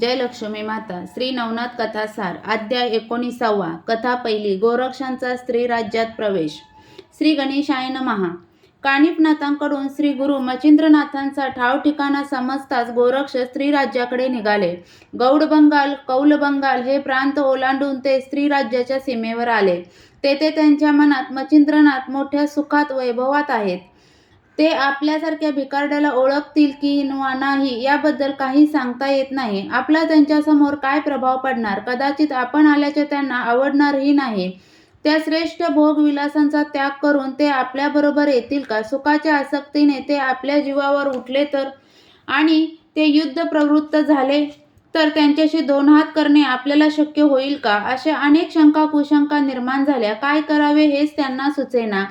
जयलक्ष्मी माता श्री नवनाथ कथासार अध्याय एकोणीसावा कथा पहिली गोरक्षांचा स्त्री राज्यात प्रवेश. श्री गणेशाय महा काणिपनाथांकडून श्री गुरु मचिंद्रनाथांचा ठाव ठिकाणा समजताच गोरक्ष स्त्री राज्याकडे निघाले. गौड बंगाल कौल बंगाल हे प्रांत ओलांडून ते स्त्री राज्याच्या सीमेवर आले. तेथे त्यांच्या मनात मचिंद्रनाथ मोठ्या सुखात वैभवात आहेत. ते आपल्यासारख्या भिकारड्याला ओळखतील की नाही याबद्दल काही सांगता येत नाही. आपला त्यांच्यासमोर काय प्रभाव पडणार? कदाचित आपण आल्याचे त्यांना आवडणारही नाही. त्या श्रेष्ठ भोगविलासांचा त्याग करून ते आपल्याबरोबर येतील का? सुखाच्या आसक्तीने ते आपल्या जीवावर उठले तर? आणि ते युद्ध प्रवृत्त झाले तर त्यांच्याशी दोन हात करणे आपल्याला शक्य होईल का? अशा अनेक शंका कुशंका निर्माण झाल्या. काय करावे हेच त्यांना सुचेना.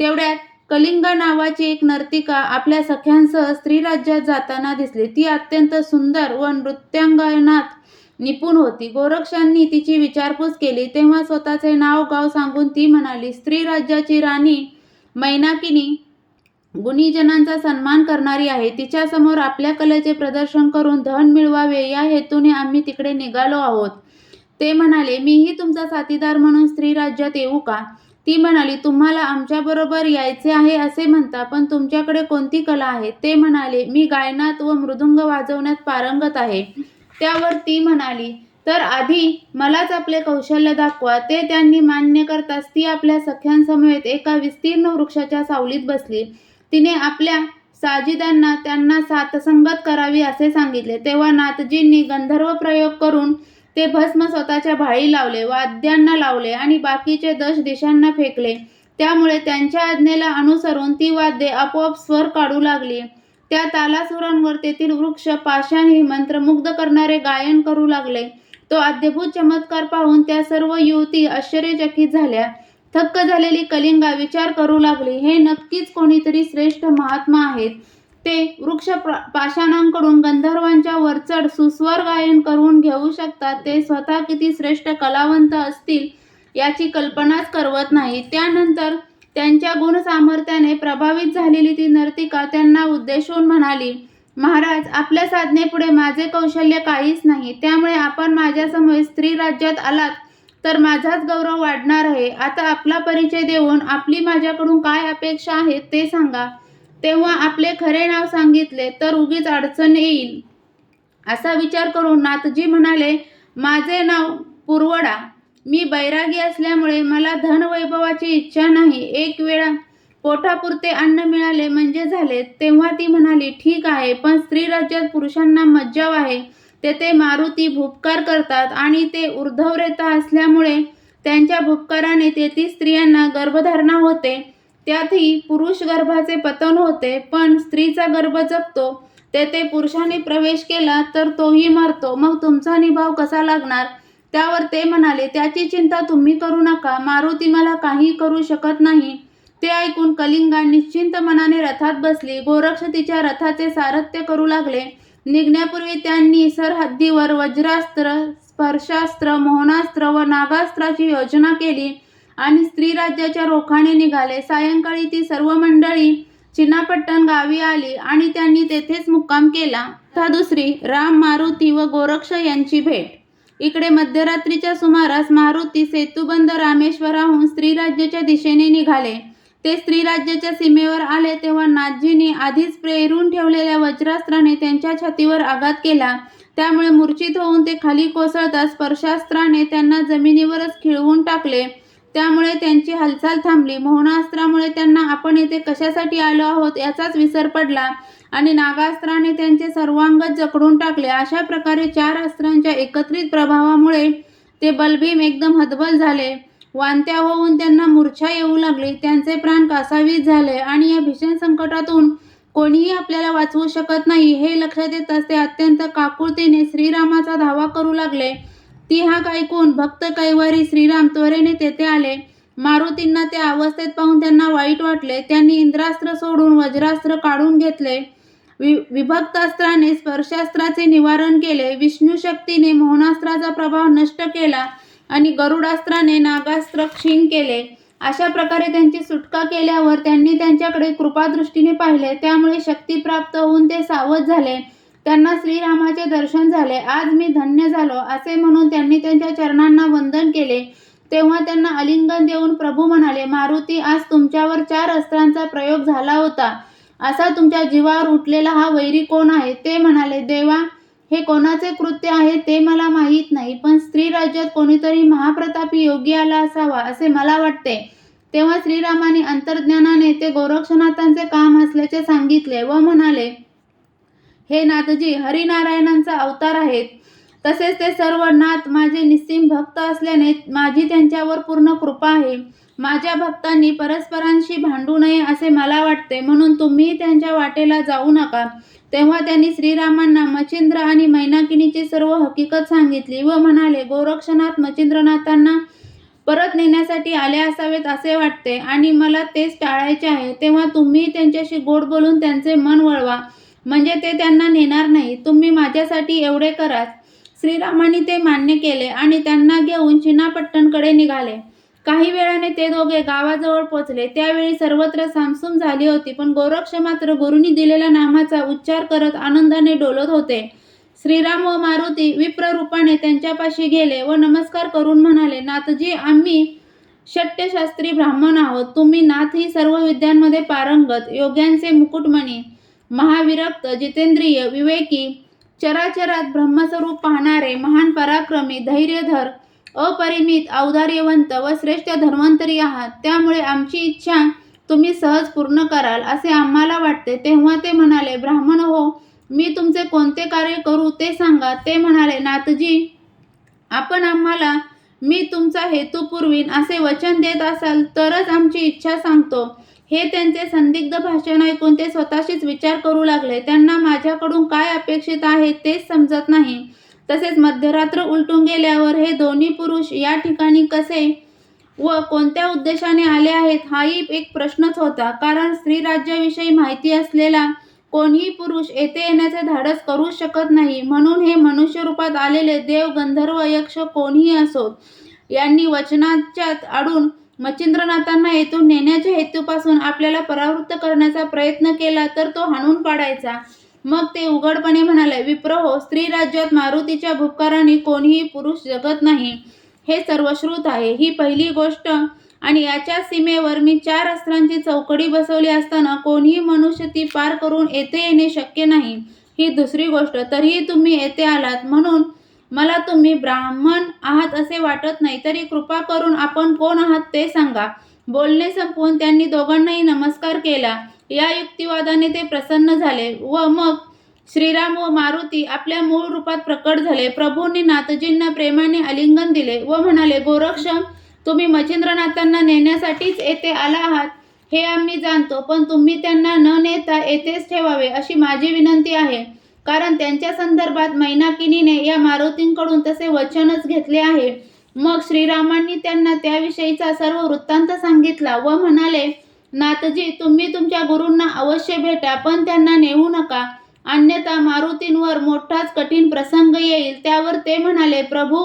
तेवढ्यात कलिंगा नावाची एक नर्तिका आपल्या सख्यांसह स्त्रीराज्यात जाताना दिसली. ती अत्यंत सुंदर व नृत्यांगनात निपुण होती. गोरक्षांनी तिची विचारपूस केली. तेव्हा स्वतःचे नाव गाव सांगून ती म्हणाली स्त्री राज्याची राणी मैनाकिनी गुणीजनांचा सन्मान करणारी आहे. तिच्यासमोर आपल्या कलेचे प्रदर्शन करून धन मिळवावे. या हेतूने आम्ही तिकडे निघालो आहोत. ते म्हणाले मीही तुमचा साथीदार म्हणून स्त्री राज्यात येऊ का? ती म्हणाली तुम्हाला आमच्याबरोबर यायचे आहे असे म्हणता पण तुमच्याकडे कोणती कला आहे? ते म्हणाले मी गायनात व मृदुंग वाजवण्यात पारंगत आहे. त्यावर ती म्हणाली तर आधी मलाच आपले कौशल्य दाखवा. ते त्यांनी मान्य करताच ती आपल्या सख्यांसमवेत एका विस्तीर्ण वृक्षाच्या सावलीत बसली. तिने आपल्या साजिदांना त्यांना सातसंगत करावी असे सांगितले. तेव्हा नाथजींनी गंधर्व प्रयोग करून ते भस्म स्वतःच्या भाळी लावले वाद्यांना लावले आणि बाकीचे दश दिशांना फेकले. त्यामुळे त्यांच्या आज्ञेला अनुसरून ती वाद्ये आपोआप स्वर काढू लागली. त्या तालासुरांवर तेथील वृक्ष पाषाणी मंत्रमुग्ध करणारे गायन करू लागले. तो अद्यभूत चमत्कार पाहून त्या सर्व युवती आश्चर्यचकित झाल्या. थक्क झालेली कलिंगा विचार करू लागली. हे नक्कीच कोणीतरी श्रेष्ठ महात्मा आहेत. ते वृक्ष प्र- पाषाणांकडून गंधर्वांच्या वरचढ सुस्वर गायन करून घेऊ शकतात. ते स्वतः किती श्रेष्ठ कलावंत असतील याची कल्पनाच करवत नाही त्यानंतर त्यांच्या गुणसामर्थ्याने प्रभावित झालेली ती नर्तिका त्यांना उद्देशून म्हणाली महाराज आपल्या साधनेपुढे माझे कौशल्य काहीच नाही. त्यामुळे आपण माझ्यासमोर स्त्री राज्यात आलात तर माझाच गौरव वाढणार आहे. आता आपला परिचय देऊन आपली माझ्याकडून काय अपेक्षा आहेत ते सांगा. तेव्हा आपले खरे नाव सांगितले तर उगीच अडचण येईल. असा विचार करून नाथजी म्हणाले माझे नाव पुरवडा. मी बैरागी असल्यामुळे मला धनवैभवाची इच्छा नाही. एक वेळा पोटापुरते अन्न मिळाले म्हणजे झाले. तेव्हा ती म्हणाली ठीक आहे पण स्त्री राज्यात पुरुषांना मज्जाव आहे. तेथे मारुती भुपकार करतात आणि ते उर्धवरेता असल्यामुळे त्यांच्या भुपकाराने तेथील स्त्रियांना गर्भधारणा होते. त्यातही पुरुष गर्भाचे पतन होते पण स्त्रीचा गर्भ जगतो तेथे पुरुषाने प्रवेश केला तर तोही मरतो. मग तुमचा निभाव कसा लागणार? त्यावर ते म्हणाले त्याची चिंता तुम्ही करू नका. मारुती मला काही करू शकत नाही. ते ऐकून कलिंगा निश्चिंत मनाने रथात बसली. गोरक्ष तिच्या रथाचे सारथ्य करू लागले. निघण्यापूर्वी त्यांनी सरहद्दीवर वज्रास्त्र स्पर्शास्त्र मोहनास्त्र व नागास्त्राची योजना केली. आणि स्त्री राज्याच्या रोखाने निघाले. सायंकाळी ती सर्व मंडळी चिनापट्टण गावी आली आणि त्यांनी तेथेच मुक्काम केला. तथा दुसरी राम मारुती व गोरक्ष यांची भेट. इकडे मध्यरात्रीच्या सुमारास मारुती सेतुबंद रामेश्वराहून स्त्री राज्याच्या दिशेने निघाले. ते स्त्री राज्याच्या सीमेवर आले तेव्हा नाथजींनी आधीच प्रेरून ठेवलेल्या वज्रास्त्राने त्यांच्या छातीवर आघात केला. त्यामुळे मूर्छित होऊन ते खाली कोसळता स्पर्शास्त्राने त्यांना जमिनीवरच खिळवून टाकले. त्यामुळे त्यांची हालचाल थांबली. मोहनास्त्रामुळे त्यांना आपण येथे कशासाठी आलो आहोत याचाच विसर पडला आणि नागास्त्राने त्यांचे सर्वांगच जखडून टाकले. अशा प्रकारे चार अस्त्रांच्या एकत्रित प्रभावामुळे ते बलभीम एकदम हतबल झाले. वांत्या होऊन त्यांना मूर्छा येऊ लागली. त्यांचे प्राण कासावीस झाले आणि या भीषण संकटातून कोणीही आपल्याला वाचवू शकत नाही. हे लक्षात येताच ते अत्यंत काकुळतीने श्रीरामाचा धावा करू लागले. ती हा ऐकून भक्त कैवारी श्रीराम त्वरेने तेथे आले. मारुतींना त्या अवस्थेत पाहून त्यांना वाईट वाटले. त्यांनी इंद्रास्त्र सोडून वज्रास्त्र काढून घेतले. वि विभक्तास्त्राने स्पर्शास्त्राचे निवारण केले. विष्णू शक्तीने मोहनास्त्राचा प्रभाव नष्ट केला आणि गरुडास्त्राने नागास्त्र क्षीण केले. अशा प्रकारे त्यांची सुटका केल्यावर त्यांनी त्यांच्याकडे कृपादृष्टीने पाहिले. त्यामुळे शक्ती प्राप्त होऊन ते सावध झाले. त्यांना श्रीरामाचे दर्शन झाले. आज मी धन्य झालो असे म्हणून त्यांनी त्यांच्या चरणांना वंदन केले. तेव्हा त्यांना आलिंगन देऊन प्रभू म्हणाले मारुती आज तुमच्यावर चार अस्त्रांचा प्रयोग झाला होता. असा तुमच्या जीवावर उठलेला हा वैरी कोण आहे? ते म्हणाले देवा हे कोणाचे कृत्य आहे ते मला माहीत नाही पण स्त्री राज्यात कोणीतरी महाप्रतापी योगी आला असावा असे मला वाटते. तेव्हा श्रीरामाने अंतर्ज्ञानाने ते गोरक्षनाथांचे काम असल्याचे सांगितले व म्हणाले हे नाथजी हरिनारायणांचा अवतार आहेत. तसेच ते सर्व नाथ माझे निस्सीम भक्त असल्याने माझी त्यांच्यावर पूर्ण कृपा आहे. माझ्या भक्तांनी परस्परांशी भांडू नये असे मला वाटते. म्हणून तुम्ही त्यांच्या वाटेला जाऊ नका. तेव्हा त्यांनी श्रीरामांना मच्छिंद्र आणि मैनाकिनीची सर्व हकीकत सांगितली व म्हणाले गोरक्षनाथ मच्छिंद्रनाथांना परत नेण्यासाठी आले असावेत असे वाटते आणि मला तेच टाळायचे आहे. तेव्हा तुम्ही त्यांच्याशी गोड बोलून त्यांचे मन वळवा. म्हणजे ते त्यांना नेणार नाही. तुम्ही माझ्यासाठी एवढे कराच श्रीरामाने ते मान्य केले आणि त्यांना घेऊन चिनापट्टणकडे निघाले. काही वेळाने ते दोघे गावाजवळ पोचले. त्यावेळी सर्वत्र सामसूम झाली होती पण गोरक्ष मात्र गुरुनी दिलेल्या नामाचा उच्चार करत आनंदाने डोलत होते. श्रीराम व मारुती विप्ररूपाने त्यांच्यापाशी गेले व नमस्कार करून म्हणाले नाथजी आम्ही शट्यशास्त्री ब्राह्मण आहोत. तुम्ही नाथ ही सर्व विद्यांमध्ये पारंगत योग्यांचे मुकुटमणी महाविरक्त जितेंद्रिय विवेकी चराचरात ब्रह्मस्वरूप पाहणारे महान पराक्रमी धैर्यधर अपरिमित औदार्यवंत व श्रेष्ठ धर्मांतरी आहात. त्यामुळे आमची इच्छा तुम्ही सहज पूर्ण कराल असे आम्हाला वाटते. तेव्हा ते म्हणाले ब्राह्मण हो मी तुमचे कोणते कार्य करू ते सांगा. ते म्हणाले नाथजी आपण आम्हाला मी तुमचा हेतू पुरवीन असे वचन देत असाल तरच आमची इच्छा सांगतो. हे त्यांचे संदिग्ध भाषण ऐकून ते स्वतःशीच विचार करू लागले. त्यांना माझ्याकडून काय अपेक्षित आहे तेच समजत नाही. तसेच मध्यरात्र उलटून गेल्यावर हे दोन्ही पुरुष या ठिकाणी कसे व कोणत्या उद्देशाने आले आहेत हाही एक प्रश्नच होता. कारण स्त्रीराज्याविषयी माहिती असलेला कोणीही पुरुष येथे येण्याचे धाडस करू शकत नाही. म्हणून हे मनुष्य रूपात आलेले देव गंधर्व यक्ष कोणीही असोत यांनी वचनाच्यात आडून मच्छिंद्रनाथांना येथून नेण्याच्या हेतूपासून आपल्याला परावृत्त करण्याचा प्रयत्न केला तर तो हाणून पाडायचा. मग ते उघडपणे म्हणाले विप्रहो स्त्री राज्यात मारुतीच्या भुपकाराने कोणीही पुरुष जगत नाही. हे सर्वश्रुत आहे. ही पहिली गोष्ट. आणि याच्या सीमेवर मी चार अस्त्रांची चौकडी बसवली असताना कोणीही मनुष्य ती पार करून येथे येणे शक्य नाही. ही दुसरी गोष्ट. तरीही तुम्ही येथे आलात. म्हणून मला तुम्ही ब्राह्मण आहात असे वाटत नाही तरी कृपा करून आपण कोण आहात ते सांगा. बोलणे संपवून त्यांनी दोघांनाही नमस्कार केला. या युक्तिवादाने ते प्रसन्न झाले व मग श्रीराम व मारुती आपल्या मूळ रूपात प्रकट झाले. प्रभूंनी नाथजींना प्रेमाने आलिंगन दिले व म्हणाले गोरक्षम तुम्ही मच्छिंद्रनाथांना नेण्यासाठीच येथे आला आहात. हे आम्ही जाणतो पण तुम्ही त्यांना न नेता येथेच ठेवावे अशी माझी विनंती आहे. कारण त्यांच्या संदर्भात मैनाकिनीने या मारुतींकडून तसे वचनच घेतले आहे. मग श्रीरामांनी त्यांना त्याविषयीचा सर्व वृत्तांत सांगितला व म्हणाले नाथजी तुम्ही तुमच्या गुरूंना अवश्य भेटा पण त्यांना नेऊ नका. अन्यथा मारुतींवर मोठाच कठीण प्रसंग येईल. त्यावर ते म्हणाले प्रभू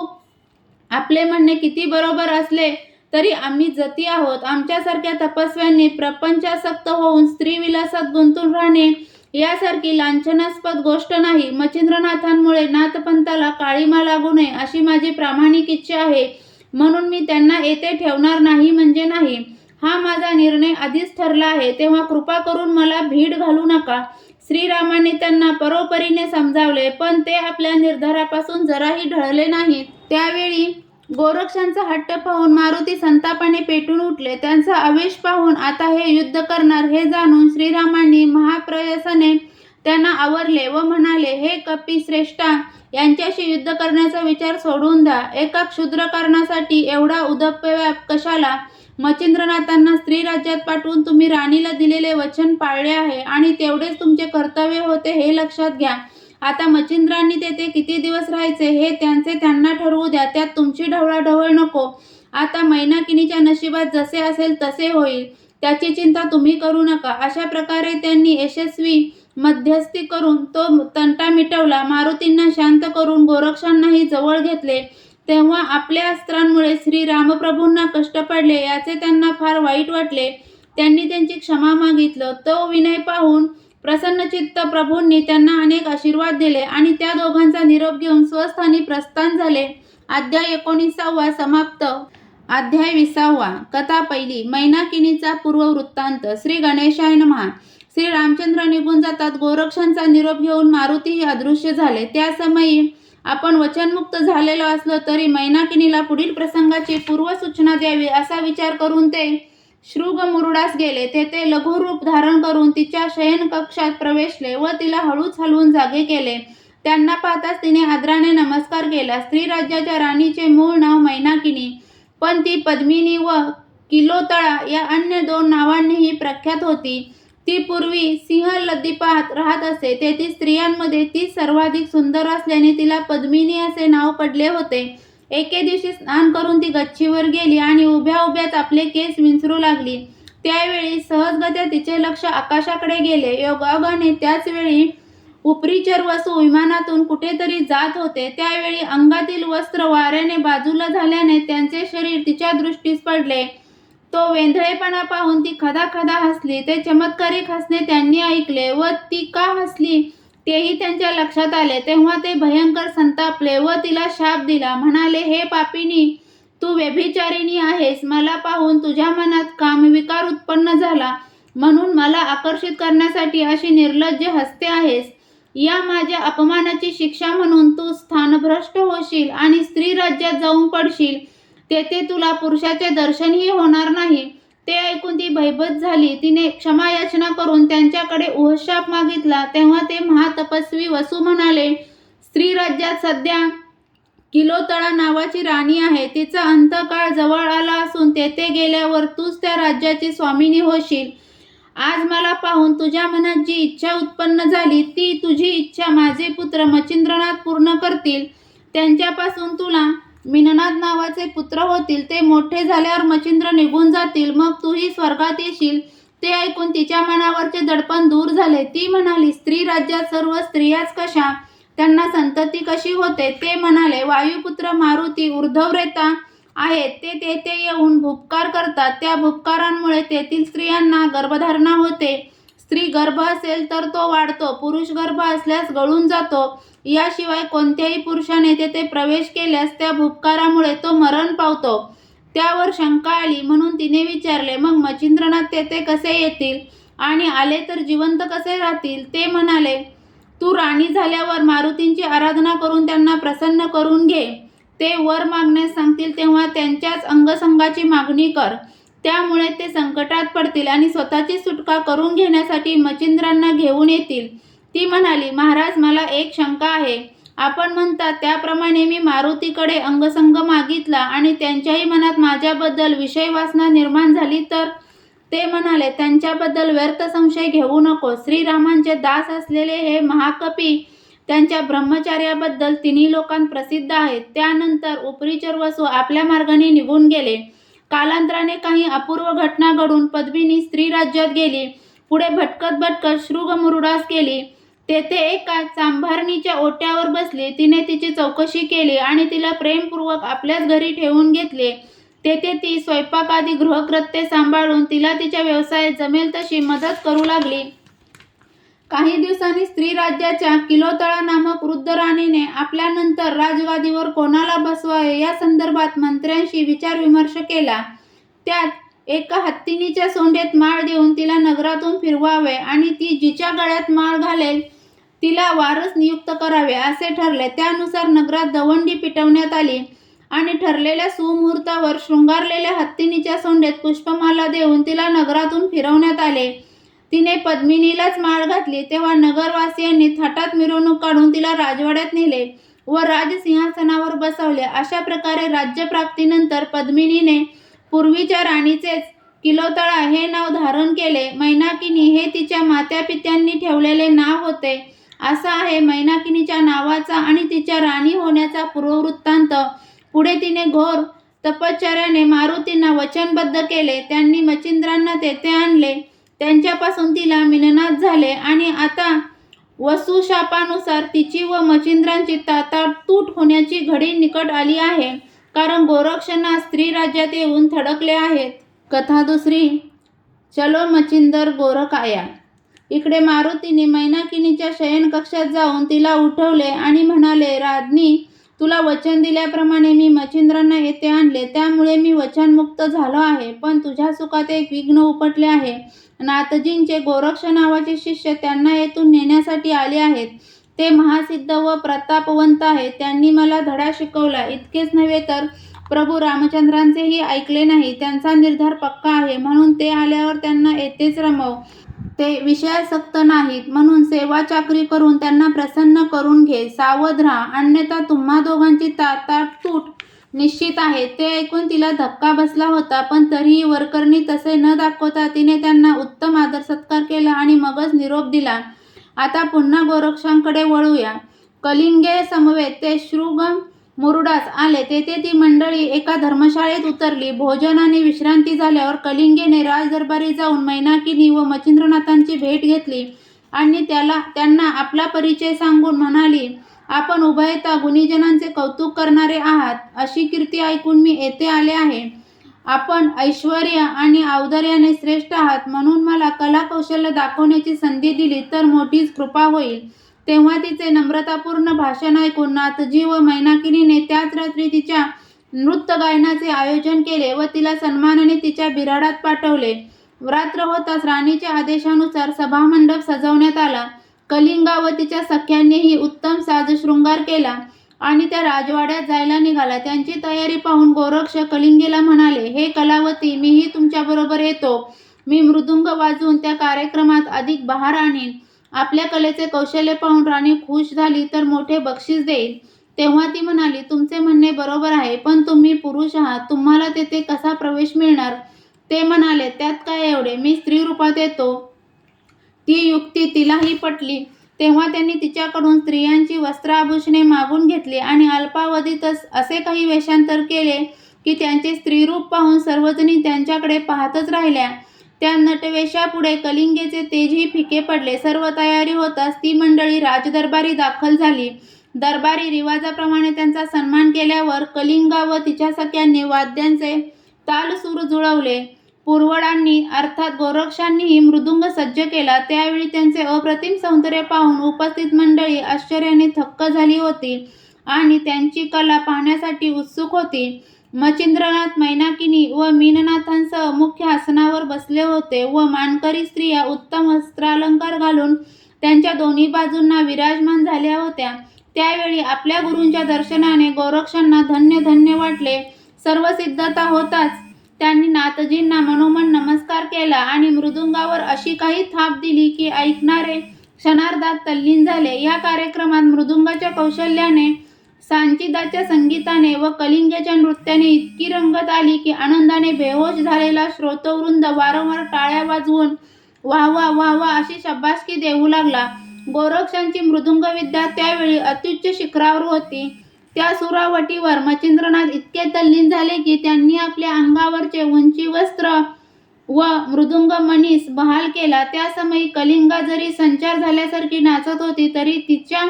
आपले म्हणणे किती बरोबर असले तरी आम्ही जती आहोत. आमच्यासारख्या तपस्व्यांनी प्रपंचासक्त होऊन स्त्रीविलासात गुंतून राहणे यासारखी लांछनास्पद गोष्ट नाही. मच्छिंद्रनाथांमुळे नाथपंथाला काळीमा लागू नये अशी माझी प्रामाणिक इच्छा आहे. म्हणून मी त्यांना येथे ठेवणार नाही म्हणजे नाही. हा माझा निर्णय आधीच ठरला आहे. तेव्हा कृपा करून मला भीड घालू नका. श्रीरामाने त्यांना परोपरीने समजावले पण ते आपल्या निर्धारापासून जराही ढळले नाहीत. त्यावेळी गोरक्षांचा हट्ट पाहून मारुती संतापाने पेटून उठले. त्यांचा आवेश पाहून आता हे युद्ध करणार हे जाणून श्रीरामांनी महाप्रयासाने त्यांना आवरले व म्हणाले हे कपी श्रेष्ठा यांच्याशी युद्ध करण्याचा विचार सोडून द्या. एका क्षुद्र कारणासाठी एवढा उदप्यव्याप कशाला? मच्छिंद्रनाथांना स्त्री राज्यात पाठवून तुम्ही राणीला दिलेले वचन पाळले आहे आणि तेवढेच तुमचे कर्तव्य होते हे लक्षात घ्या. आता मच्छिंद्रांनी तेथे किती दिवस राहायचे हे त्यांचे त्यांना ठरवू द्या. त्यात तुमची ढवळाढवळ नको. आता मैनाकिनीच्या नशिबात जसे असेल तसे होईल. त्याची चिंता तुम्ही करू नका. अशा प्रकारे त्यांनी यशस्वी मध्यस्थी करून तो तंटा मिटवला. मारुतींना शांत करून गोरक्षांनाही जवळ घेतले. तेव्हा आपल्या अस्त्रांमुळे श्री रामप्रभूंना कष्ट पडले याचे त्यांना फार वाईट वाटले. त्यांनी त्यांची क्षमा मागितलं. तो विनय पाहून प्रसन्नचित्त प्रभूंनी त्यांना अनेक आशीर्वाद दिले आणि त्या दोघांचा निरोप घेऊन स्वस्थानी प्रस्थान झाले. अध्याय एकोणीसावा समाप्त. अध्याय विसावा. कथा पहिली. मैनाकिनीचा पूर्व वृत्तांत श्री गणेशाय नमहा श्री रामचंद्र निघून जातात. गोरक्षांचा निरोप घेऊन मारुतीही अदृश्य झाले. त्या समयी आपण वचनमुक्त झालेलो असलो तरी मैनाकिनीला पुढील प्रसंगाची पूर्वसूचना द्यावी असा विचार करून ते श्रुग मुरुडास गेले. तेथे लघुरूप धारण करून तिच्या शयन कक्षात प्रवेशले व तिला हळूच हलवून जागे केले. त्यांना पाहताच तिने आदराने नमस्कार केला. स्त्री राज्याच्या राणीचे मूळ नाव मैनाकिनी. पण ती पद्मिनी व किलोतळा या अन्य दोन नावांनीही प्रख्यात होती. ती पूर्वी सिंहलद्दीपात राहत असे. तेथील स्त्रियांमध्ये ती सर्वाधिक सुंदर असल्याने तिला पद्मिनी असे नाव पडले होते. एके दिवशी स्नान करून ती गच्चीवर गेली आणि उभ्या उभ्याच आपले केस विंचरू लागली. त्यावेळी सहजगत्या तिचे लक्ष आकाशाकडे गेले. योगायोगाने त्याचवेळी उपरीचर वसू विमानातून कुठेतरी जात होते. त्यावेळी अंगातील वस्त्र वाऱ्याने बाजूला झाल्याने त्यांचे शरीर तिच्या दृष्टीस पडले. तो वेंधळेपणा पाहून ती खदा खदा हसली. ते चमत्कारिक हसणे त्यांनी ऐकले व ती का हसली? तेही त्यांच्या लक्षात आले. तेव्हा ते भयंकर संतापले व तिला शाप दिला. म्हणाले हे पापिनी तू व्यभिचारिणी आहेस. मला पाहून तुझ्या मनात कामविकार उत्पन्न झाला. म्हणून मला आकर्षित करण्यासाठी अशी निर्लज्ज हसते आहेस. या माझ्या अपमानाची शिक्षा म्हणून तू स्थानभ्रष्ट होशील आणि स्त्री राज्यात जाऊन पडशील. तेथे तुला पुरुषाचे दर्शनही होणार नाही. ते ऐकून ती भयभत झाली. तिने क्षमायाचना करून त्यांच्याकडे उहशाप मागितला. तेव्हा ते महातपस्वी वसू म्हणाले स्त्री राज्यात सध्या किलोतळा नावाची राणी आहे. तिचा अंतकाळ जवळ आला असून तेथे गेल्यावर तूच त्या राज्याची स्वामिनी होशील. आज मला पाहून तुझ्या मनात जी इच्छा उत्पन्न झाली ती तुझी इच्छा माझे पुत्र मचिंद्रनाथ पूर्ण करतील. त्यांच्यापासून तुला मिननाथ नावाचे पुत्र होतील. ते मोठे झाल्यावर मचिंद्र निघून जातील. मग तूही स्वर्गात येशील. ते ऐकून तिच्या मनावरचे दडपण दूर झाले. ती म्हणाली स्त्री राज्यात सर्व स्त्रियाच कशा? त्यांना संतती कशी होते? ते म्हणाले वायुपुत्र मारुती ऊर्ध्वरेता आहेत. ते तेथे येऊन भुपकार करतात. त्या भुपकारांमुळे तेथील स्त्रियांना गर्भधारणा होते. स्त्री गर्भ असेल तर तो वाढतो पुरुष गर्भ असल्यास गळून जातो. याशिवाय कोणत्याही पुरुषाने तेथे प्रवेश केल्यास त्या भूपकारामुळे तो मरण पावतो. त्यावर शंका आली म्हणून तिने विचारले मग मचिंद्रनाथ तेथे कसे येतील? आणि आले तर जिवंत कसे राहतील? ते म्हणाले तू राणी झाल्यावर मारुतींची आराधना करून त्यांना प्रसन्न करून घे. ते वर मागण्यास सांगतील तेव्हा त्यांच्याच अंगसंगाची मागणी कर. त्यामुळे ते संकटात पडतील आणि स्वतःची सुटका करून घेण्यासाठी मचिंद्रांना घेऊन येतील. ती म्हणाली महाराज मला एक शंका आहे. आपण म्हणता त्याप्रमाणे मी मारुतीकडे अंगसंग मागितला आणि त्यांच्याही मनात माझ्याबद्दल विषय वासना निर्माण झाली तर? ते म्हणाले त्यांच्याबद्दल व्यर्थ संशय घेऊ नको. श्रीरामांचे दास असलेले हे महाकपी त्यांच्या ब्रह्मचार्याबद्दल तिन्ही लोकांत प्रसिद्ध आहेत. त्यानंतर उपरीचर वसू आपल्या मार्गाने निघून गेले. कालांतराने काही अपूर्व घटना घडून पद्मिनी स्त्री राज्यात गेली. पुढे भटकत भटकत शृगमुरुडास गेली तेथे एका चांभारणीच्या ओट्यावर बसली. तिने तिची चौकशी केली आणि तिला प्रेमपूर्वक आपल्याच घरी ठेवून घेतले. तेथे ती स्वयंपाकादी गृहकृत्य सांभाळून तिला तिच्या व्यवसायात जमेल तशी मदत करू लागली. काही दिवसांनी स्त्री राज्याच्या किलोतळा नामक वृद्ध राणीने आपल्यानंतर राजगादीवर कोणाला बसवावे या संदर्भात मंत्र्यांशी विचारविमर्श केला. त्यात एका हत्तीनीच्या सोंडेत माळ देऊन तिला नगरातून फिरवावे आणि ती जिच्या गळ्यात माळ घालेल तिला वारस नियुक्त करावे असे ठरले. त्यानुसार नगरात दवंडी पिटवण्यात आली आणि ठरलेल्या सुमुहूर्तावर शृंगारलेल्या हत्तीनीच्या सोंडेत पुष्पमाला देऊन तिला नगरातून फिरवण्यात आले. तिने पद्मिनीलाच माळ घातली. तेव्हा नगरवासियांनी थाटात मिरवणूक काढून तिला राजवाड्यात नेले व राजसिंहासनावर बसवले. अशा प्रकारे राज्यप्राप्तीनंतर पद्मिनीने पूर्वीच्या राणीचेच किलोतळा हे नाव धारण केले. मैनाकिनी हे तिच्या मात्यापित्यांनी ठेवलेले नाव होते. असा आहे मैनाकिनीच्या नावाचा आणि तिच्या राणी होण्याचा पूर्ववृत्तांत. पुढे तिने घोर तपश्चर्याने मारुतींना वचनबद्ध केले. त्यांनी मचिंद्रांना तेथे आणले. त्यांच्यापासून तिला मिलनात झाले आणि आता वसुशापानुसार तिची व मचिंद्रांची तातातूट होण्याची घडी निकट आली आहे. कारण गोरक्षना स्त्री राज्यात येऊन थडकले आहेत. कथा दुसरी चलो मचिंदर गोरखाया. इकडे मारुतीने मैनाकिनीच्या शयनकक्षात जाऊन तिला उठवले आणि म्हणाले राज्ञी तुला वचन दिल्याप्रमाणे मी मच्छिंद्रांना येथे आणले. त्यामुळे मी वचनमुक्त झालो आहे. पण तुझ्या सुखात एक विघ्न उपटले आहे. नाथजींचे गोरक्ष नावाचे शिष्य त्यांना येथून नेण्यासाठी आले आहेत. ते महासिद्ध व प्रतापवंत आहेत. त्यांनी मला धडा शिकवला. इतकेच नव्हे तर प्रभू रामचंद्रांचेही ऐकले नाही त्यांचा निर्धार पक्का आहे. म्हणून ते आल्यावर त्यांना येथेच रमव. ते विषयासक्त नाहीत. म्हणून सेवा चाकरी करून त्यांना प्रसन्न करून घे. सावध राहा. अन्यथा तुम्हा दोघांची ताटातूट निश्चित आहे. ते ऐकून तिला धक्का बसला होता पण तरीही वरकरणी तसे न दाखवता तिने त्यांना उत्तम आदर सत्कार केला आणि मगच निरोप दिला. आता पुन्हा गोरक्षांकडे वळूया. कलिंगे समवेत ते श्रुगम मुरुडास आले. तेथे ती मंडळी एका धर्मशाळेत उतरली. भोजन आणि विश्रांती झाल्यावर कलिंगेने राजदरबारी जाऊन मैनाकिनी व मच्छिंद्रनाथांची भेट घेतली आणि त्याला त्यांना आपला परिचय सांगून म्हणाली आपण उभयता गुणीजनांचे कौतुक करणारे आहात. अशी कीर्ती ऐकून मी येथे आले आहे. आपण ऐश्वर आणि औदार्याने श्रेष्ठ आहात. म्हणून मला कलाकौशल्य दाखवण्याची संधी दिली तर मोठीच कृपा होईल. तेव्हा तिचे नम्रतापूर्ण भाषण ऐकून नाथजी व मैनाकिनीने त्याच रात्री तिच्या नृत्य गायनाचे आयोजन केले व तिला सन्मानाने तिच्या बिराडात पाठवले. रात्र होताच राणीच्या आदेशानुसार सभामंडप सजवण्यात आला. कलिंगा व तिच्या सख्यांनीही उत्तम साजशृंगार केला आणि त्या राजवाड्यात जायला निघाला. त्यांची तयारी पाहून गोरक्ष कलिंगेला म्हणाले हे कलावती मीही तुमच्याबरोबर येतो. मी मृदुंग वाजवून त्या कार्यक्रमात अधिक बहार आणीन. आपल्या कलेचे कौशल्य पाहून राणी खुश झाली तर मोठे बक्षीस देईल. तेव्हा ती म्हणाली तुमचे म्हणणे बरोबर आहे पण तुम्ही पुरुष आहात. तुम्हाला तेथे कसा प्रवेश मिळणार? ते म्हणाले त्यात काय एवढे? मी स्त्री रूपात येतो. ती युक्ती तिलाही पटली. तेव्हा त्यांनी तिच्याकडून स्त्रियांची वस्त्राभूषणे मागून घेतली आणि अल्पावधीतच असे काही वेषांतर केले की त्यांचे स्त्रीरूप पाहून सर्वजणी त्यांच्याकडे पाहतच राहिल्या. त्या नटवेशापुढे कलिंगेचे तेजही फिके पडले. सर्व तयारी होताच ती मंडळी राजदरबारी दाखल झाली. दरबारी रिवाजाप्रमाणे त्यांचा सन्मान केल्यावर कलिंगा व तिच्या सख्यांनी वाद्यांचे तालसूर जुळवले. पुरवडांनी अर्थात गोरक्षांनीही मृदुंग सज्ज केला. त्यावेळी त्यांचे अप्रतिम सौंदर्य पाहून उपस्थित मंडळी आश्चर्याने थक्क झाली होती आणि त्यांची कला पाहण्यासाठी उत्सुक होती. मच्छिंद्रनाथ मैनाकिनी व मीननाथांसह मुख्य आसनावर बसले होते व मानकरी स्त्रिया उत्तम वस्त्रालंकार घालून त्यांच्या दोन्ही बाजूंना विराजमान झाल्या होत्या. त्यावेळी आपल्या गुरूंच्या दर्शनाने गोरक्षांना धन्य धन्य वाटले. सर्व सिद्धता होताच त्यांनी नाथजींना मनोमन नमस्कार केला आणि मृदुंगावर अशी काही थाप दिली की ऐकणारे क्षणार्धात तल्लीन झाले. या कार्यक्रमात मृदुंगाच्या कौशल्याने सांचिदाच्या संगीताने व कलिंगच्या नृत्याने इतकी रंगत आली की आनंदाने बेहोश झालेला श्रोतवृंद वारंवार टाळ्या वाजवून वाह वाह वाह वाह अशी शब्बासकी देऊ लागला. गोरक्षांची मृदुंग विद्या त्यावेळी अत्युच्च शिखरावर होती. त्या सुरावटीवर मच्छिंद्रनाथ इतके तल्लीन झाले की त्यांनी आपल्या अंगावरचे उंची वस्त्र व मृदुंग मनीस बहाल केला. त्या समयी कलिंगा जरी संचार झाल्यासारखी नाचत होती तरी तिच्या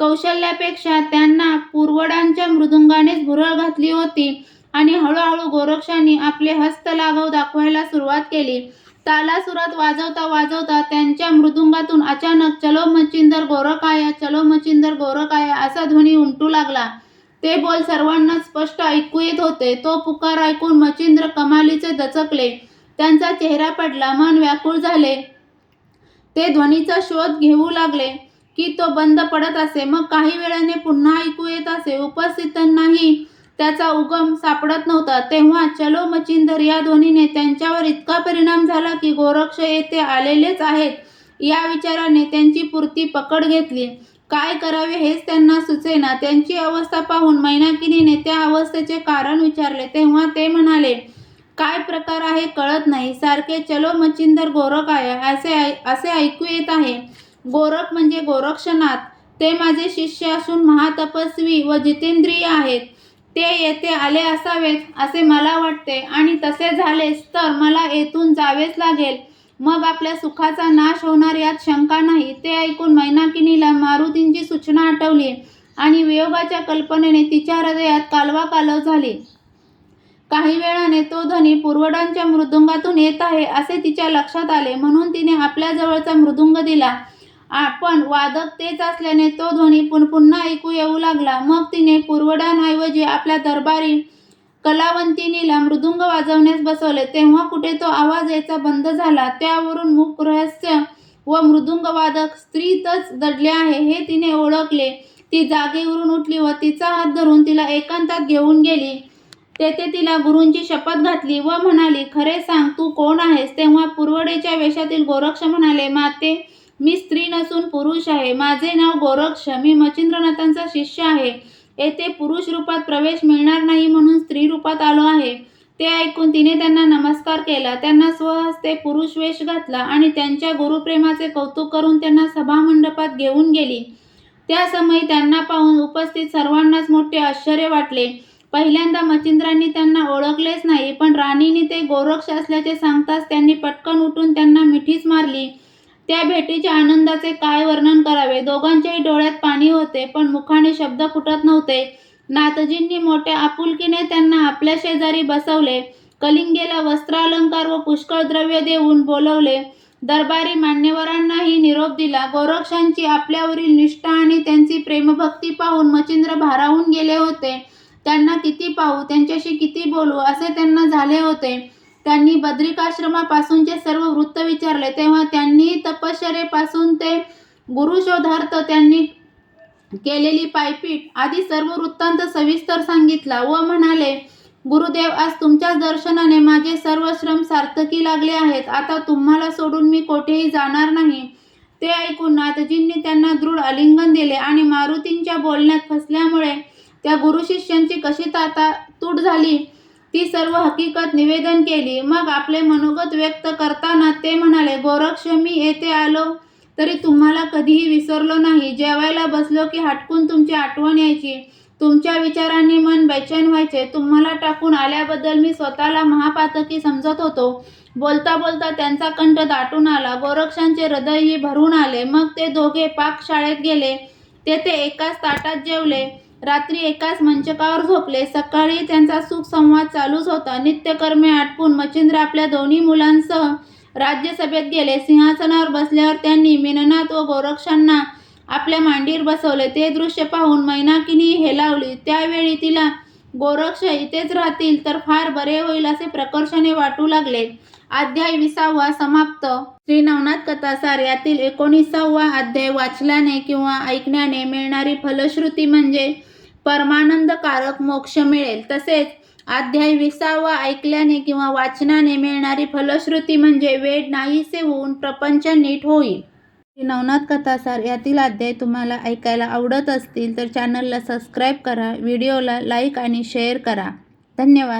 कौशल्यापेक्षा त्यांना पुरवडांच्या मृदुंगानेच भुरळ घातली होती आणि हळूहळू गोरक्षांनी आपले हस्त लागव दाखवायला सुरुवात केली. तालासुरात वाजवता वाजवता त्यांच्या मृदुंगातून अचानक चलो मच्छिंदर गोरकाया चलो मच्छिंदर गोरकाया असा ध्वनी उमटू लागला. ते बोल सर्वांना स्पष्ट ऐकू येत होते. तो पुकार ऐकून मच्छिंद्र कमालीचे दचकले. त्यांचा चेहरा पडला मन व्याकुळ झाले. ते ध्वनीचा शोध घेऊ लागले. की तो बंद पडत असे. मग काही वेळाने पुन्हा ऐकू येत असे. उपस्थितांनाही त्याचा उगम सापडत नव्हता. तेव्हा चलो मचिंदर या दोन्हीने त्यांच्यावर इतका परिणाम झाला की गोरक्ष येथे आलेलेच आहेत. या विचाराने त्यांची पुरती पकड घेतली. काय करावे हेच त्यांना सुचेना. त्यांची अवस्था पाहून मैनाकिनीने त्या अवस्थेचे कारण विचारले. तेव्हा ते म्हणाले काय प्रकार आहे कळत नाही. सारखे चलो मच्छिंदर गोरख आहे. असे असे ऐकू येत आहे. गोरख म्हणजे गोरक्षनाथ. ते माझे शिष्य असून महातपस्वी व जितेंद्रिय आहेत. ते येथे आले असावेत असे मला वाटते. आणि तसे झालेच तर मला येथून जावेच लागेल. मग आपल्या सुखाचा नाश होणार यात शंका नाही. ते ऐकून मैनाकिनीला मारुतींची सूचना आठवली आणि वियोगाच्या कल्पनेने तिच्या हृदयात कालवा कालव झाली. काही वेळाने तो ध्वनी पूर्वडांच्या मृदुंगातून येत आहे असे तिच्या लक्षात आले. म्हणून तिने आपल्या जवळचा मृदुंग दिला. पण वादक तेच असल्याने तो ध्वनी पुन पुन्हा ऐकू येऊ लागला. मग तिने पुरवड्यांऐवजी आपल्या दरबारी कलावंतिनीला मृदुंग वाजवण्यास बसवले. तेव्हा कुठे तो आवाज यायचा बंद झाला. त्यावरून मूक रहस्य व मृदुंग वादक स्त्रीतच दडले आहे हे तिने ओळखले. ती जागेवरून उठली व तिचा हात धरून तिला एकांतात घेऊन गेली. तेथे तिला गुरूंची शपथ घातली व म्हणाली खरे सांग तू कोण आहेस? तेव्हा पुरवडेच्या वेशातील गोरक्ष म्हणाले माते मी स्त्री नसून पुरुष आहे. माझे नाव गोरक्ष. मी मच्छिंद्रनाथांचा शिष्य आहे. येथे पुरुष रूपात प्रवेश मिळणार नाही म्हणून स्त्री रूपात आलो आहे. ते ऐकून तिने त्यांना नमस्कार केला. त्यांना स्वहस्ते पुरुष वेश घातला आणि त्यांच्या गुरुप्रेमाचे कौतुक करून त्यांना सभामंडपात घेऊन गेली. त्या समयी त्यांना पाहून उपस्थित सर्वांनाच मोठे आश्चर्य वाटले. पहिल्यांदा मच्छिंद्रांनी त्यांना ओळखलेच नाही पण राणीने ते गोरक्ष असल्याचे सांगताच त्यांनी पटकन उठून त्यांना मिठीच मारली. त्या भेटीच्या आनंदाचे काय वर्णन करावे? दोघांच्याही डोळ्यात पाणी होते पण मुखाने शब्द फुटत नव्हते. नाथजींनी मोठ्या आपुलकीने त्यांना आपल्या शेजारी बसवले कलिंगेला वस्त्रालंकार व पुष्कळ द्रव्य देऊन बोलवले. दरबारी मान्यवरांनाही निरोप दिला. गोरक्षांची आपल्यावरील निष्ठा आणि त्यांची प्रेमभक्ती पाहून मच्छिंद्र भारावून गेले होते. त्यांना किती पाहू? त्यांच्याशी किती बोलू? असे त्यांना झाले होते. त्यांनी बद्रिकाश्रमापासूनचे सर्व वृत्त विचारले. तेव्हा त्यांनी तपश्चरेपासून ते गुरुशोधार्थ त्यांनी केलेली पायपीट आदी सर्व वृत्तांत सविस्तर सांगितला व म्हणाले गुरुदेव आज तुमच्याच दर्शनाने माझे सर्व श्रम सार्थकी लागले आहेत. आता तुम्हाला सोडून मी कोठेही जाणार नाही. ते ऐकून नाथजींनी त्यांना दृढ आलिंगन दिले आणि मारुतींच्या बोलण्यात फसल्यामुळे त्या गुरुशिष्यांची कशी ताता तूट झाली? ती सर्व हकीकत निवेदन केली. मग आपले मनोगत व्यक्त करताना ते म्हणाले गोरक्ष मी येथे आलो तरी तुम्हाला कधीही विसरलो नाही. जेवायला बसलो की हटकून तुमची आठवण यायची. तुमच्या विचारांनी मन बेचैन व्हायचे. तुम्हाला टाकून आल्याबद्दल मी स्वतःला महापातकी समजत होतो. बोलता बोलता त्यांचा कंठ दाटून आला. गोरक्षांचे हृदयही भरून आले. मग ते दोघे पाकशाळेत गेले. तेथे एकाच ताटात जेवले. रात्री एकाच मंचकावर झोपले. सकाळी त्यांचा सुख संवाद चालूच होता. नित्यकर्मे आटपून मच्छिंद्र आपल्या दोन्ही मुलांसह राज्यसभेत गेले. सिंहासनावर बसल्यावर त्यांनी मेननाथ व गोरक्षांना आपल्या मांडीवर बसवले. ते दृश्य पाहून मैनाकिनी हेलावली त्यावेळी तिला गोरक्ष इथेच राहतील तर फार बरे होईल असे प्रकर्षाने वाटू लागले. अध्याय विसावा समाप्त. श्री नवनाथ कथासार यातील एकोणीसावा अध्याय वाचल्याने किंवा ऐकण्याने मिळणारी फलश्रुती म्हणजे परमानंदकारक मोक्ष मिळेल. तसेच अध्याय विसावा ऐकल्याने किंवा वाचनाने मिळणारी फलश्रुती म्हणजे वेळ नाहीसे होऊन प्रपंच नीट होईल. नवनाथ कथासार यातील अध्याय तुम्हाला ऐकायला आवडत असतील तर चॅनलला सबस्क्राईब करा व्हिडिओला लाईक आणि शेअर करा. धन्यवाद.